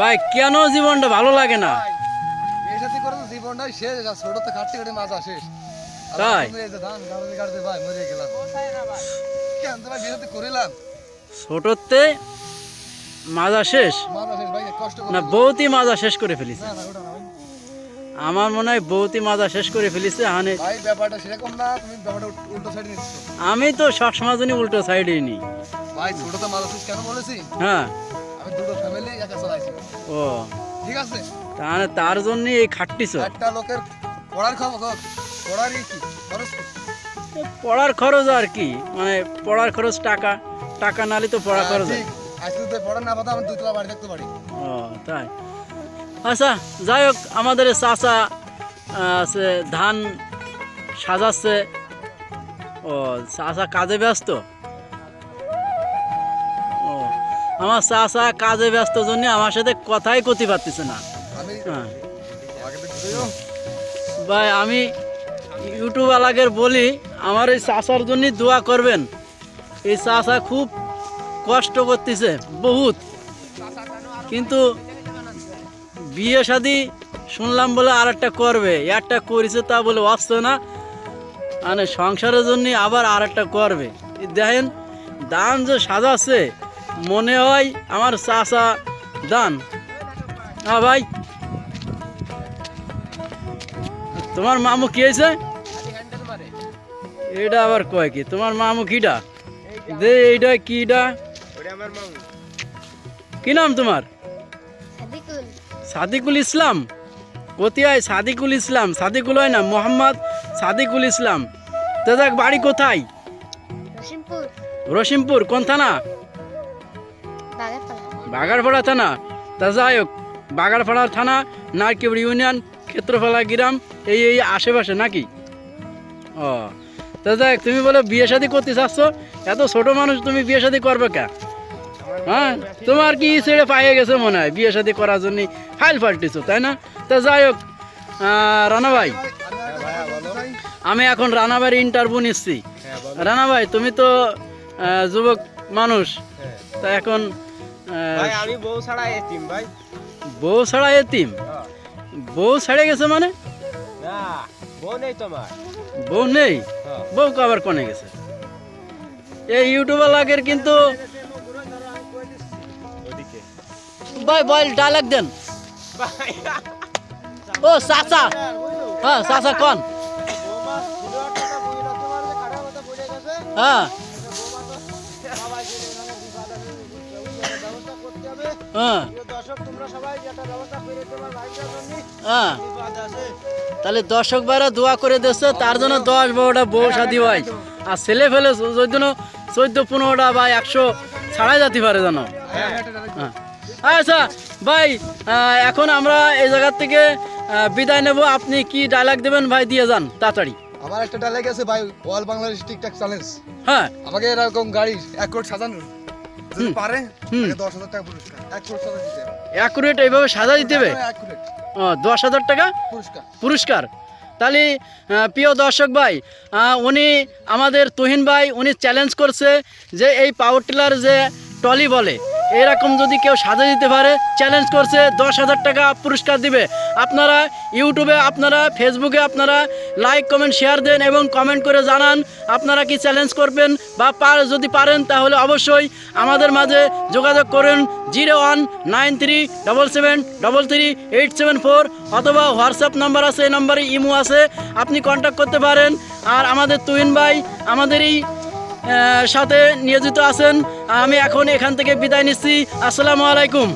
ভাই কেন জীবনটা ভালো লাগে না? ভাই করে জীবনটাই শেষ আর ছোটতে খাটতে খাটতে মাজা শেষ আর তাই? এখন এই যে ধান গাড়ি কাটতে ভাই মরে গেলাম। কেন ভাই বিয়ে করিলাম। ছোটতে মাজা শেষ মাজা শেষ ভাই কষ্ট করে না বৌতি মাজা শেষ করে ফেলিছে। আমার মনে হয় বৌতি মাজা শেষ করে ফেলিছে হানে আমি তো সবসময় জন্য উল্টো সাইডে নি। ভাই ছোটতে মাজা শেষ কেন বলেছি? হ্যাঁ। আমি দুটো ফ্যামিলি একা চালাইছি। ও। ঠিক আছে? তাহলে তার জন্য এই খাটতিছ একটা লোকের পড়ার খবর পড়ার কি? খরচ পড়ার খরচ আর কি? মানে পড়ার খরচ টাকা টাকা নালে তো পড়া হ্যাঁ, খরচ আজকে পড়া না পাতা আমি দুতলা বাড়ি থাকতে পারি। ও তাই। আচ্ছা যাই হোক আমাদের চাচা আহ, সে ধান সাজাচ্ছে। ও চাচা কাজে ব্যস্ত? আমার চাচা কাজে ব্যস্ত জন্য আমার সাথে কথাই কতি পারতেছে না। হ্যাঁ। ভাই আমি ইউটিউব আলাগের বলি আমার এই চাষার জন্য দোয়া করবেন। এই চাষা খুব কষ্ট করতেছে বহুত। কিন্তু বিয়ে শাদি শুনলাম বলে আর একটা করবে একটা করেছে তা বলে আসছে না। মানে সংসারের জন্য আবার আর একটা করবে দেখেন দান যে সাজাচ্ছে মনে হয় আমার চাষা দান। হ্যাঁ ভাই। তোমার মামু কি হয়েছে? এটা আবার কয় কি? তোমার মামু কিটা দে এইটা কিটা কি নাম তোমার? সাদিকুল। ইসলাম? কোথায় সাদিকুল ইসলাম? সাদিকুল হয় না মোহাম্মদ সাদিকুল ইসলাম। তো দেখ বাড়ি কোথায়? রসিমপুর কোন থানা? বাগারপাড়া থানা। তা যাই হোক বাগারপাড়া থানা নারকেবড়ি ইউনিয়ন ক্ষেত্রফলা গ্রাম এই এই আশেপাশে নাকি? ও তা যাই হোক, তুমি বলে বিয়ে শাদি করতে চাচ্ছ? এত ছোট মানুষ তুমি বিয়ে শাদি করবে কে? হ্যাঁ? তোমার কি ছেড়ে পাইয়ে গেছে মনে হয় বিয়ে শাদি করার জন্য ফাইল পাল্টিছো তাই না? তা যাই হোক রানা ভাই আমি এখন রানাভাইয়ের ইন্টারভিউ নিচ্ছি। রানা ভাই তুমি তো যুবক মানুষ তা এখন ভাই আমি বউ ছাড়া এতিম ভাই। বউ ছাড়া এতিম বউ ছেড়ে গেছে মানে? না বউ নেই তোমার। বউ নেই? হ্যাঁ। বউ কোনে গেছে? এই ইউটিউবার লাগের কিন্তু ভাই বল ডায়লগ দেন। ও চাচা। হ্যাঁ চাচা কন? হ্যাঁ। আছে। তাহলে দর্শক ভাইরা দোয়া করে দিচ্ছে তার জন্য দশ বারোটা বউ শাদি হয় আর ছেলে ফেলে চোদ্দ চোদ্দ পনেরোটা বা একশো ছাড়াই যেতে পারে জানো? হ্যাঁ। আচ্ছা ভাই এখন আমরা এই জায়গার থেকে বিদায় নেব। আপনি কি ডায়লগ দেবেন? ভাই দিয়ে যান তাড়াতাড়ি। আমার একটা ডালে আছে ভাই অল বাংলাদেশ টিকটক চ্যালেঞ্জ হ্যাঁ। আমাকে এরকম গাড়ি এক কোটি সাজানো যদি পারে দশ হাজার টাকা পুরস্কার এক কোটি সাজা দিতে হবে। অ্যাকুরেট এইভাবে সাজা দিতে হবে? ও, দশ হাজার টাকা? পুরস্কার। পুরস্কার। তাহলে প্রিয় দর্শক ভাই উনি আমাদের তুহিন ভাই উনি চ্যালেঞ্জ করছে যে এই পাওয়ার টিলার যে টলি বলে এরকম যদি কেউ সাজা দিতে পারে চ্যালেঞ্জ করছে, দশ হাজার টাকা পুরস্কার দিবে। আপনারা ইউটিউবে, আপনারা ফেসবুকে, আপনারা লাইক কমেন্ট শেয়ার দেন এবং কমেন্ট করে জানান, আপনারা কি চ্যালেঞ্জ করবেন বা পার যদি পারেন, তাহলে অবশ্যই আমাদের মাঝে যোগাযোগ করুন, zero one nine three double seven double three eight seven four অথবা হোয়াটসঅ্যাপ নাম্বার আছে, এই নাম্বারে ইমো আছে, আপনি কন্ট্যাক্ট করতে পারেন। আর আমাদের তুহিন ভাই, আমাদের এই সাথে নিয়োজিত আছেন। আমি এখন এখান থেকে বিদায় নিচ্ছি। আসসালামু আলাইকুম।